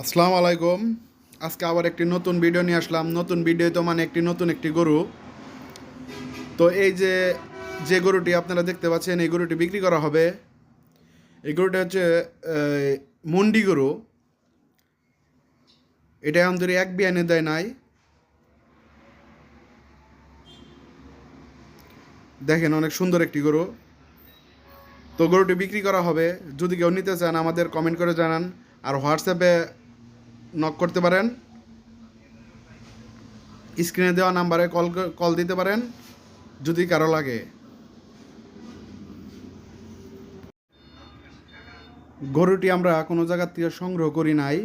আসসালামু আলাইকুম। আজকে আবার একটি নতুন ভিডিও নিয়ে আসলাম। নতুন ভিডিও তো মানে একটি নতুন একটি গরু। তো এই যে যে গরুটি আপনারা দেখতে পাচ্ছেন, এই গরুটি বিক্রি করা হবে। এই গরুটা হচ্ছে মুন্ডি গরু। এটা আমাদের এক বিয়ানে দেয় নাই। দেখেন অনেক সুন্দর একটি গরু। তো গরুটি বিক্রি করা হবে। যদি কেউ নিতে চান, আমাদের কমেন্ট করে জানান। আর হোয়াটসঅ্যাপে নক করতে পারেন। স্ক্রিনে দেওয়া নাম্বারে কল কল দিতে পারেন, যদি কারও লাগে। গরুটি আমরা কোনো জায়গার থেকে সংগ্রহ করি নাই।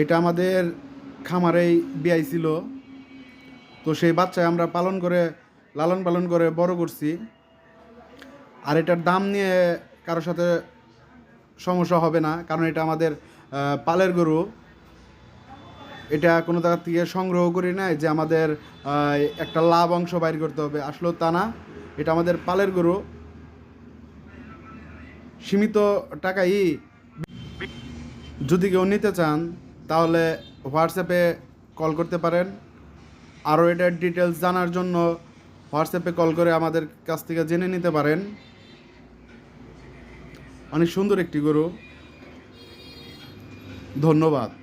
এটা আমাদের খামারেই বিয়াই ছিল। তো সেই বাচ্চায় আমরা পালন করে, লালন পালন করে বড় করছি। আর এটার দাম নিয়ে কারোর সাথে সমস্যা হবে না, কারণ এটা আমাদের পালের গরু। এটা কোনো জায়গা থেকে সংগ্রহ করি নাই যে আমাদের একটা লাভ অংশ বাইর করতে হবে। আসলে তা না। এটা আমাদের পালের গরু। সীমিত টাকাই যদি কেউ নিতে চান, তাহলে হোয়াটসঅ্যাপে কল করতে পারেন। আরও এটার ডিটেলস জানার জন্য হোয়াটসঅ্যাপে কল করে আমাদের কাছ থেকে জেনে নিতে পারেন। অনেক সুন্দর একটি গরু। ধন্যবাদ।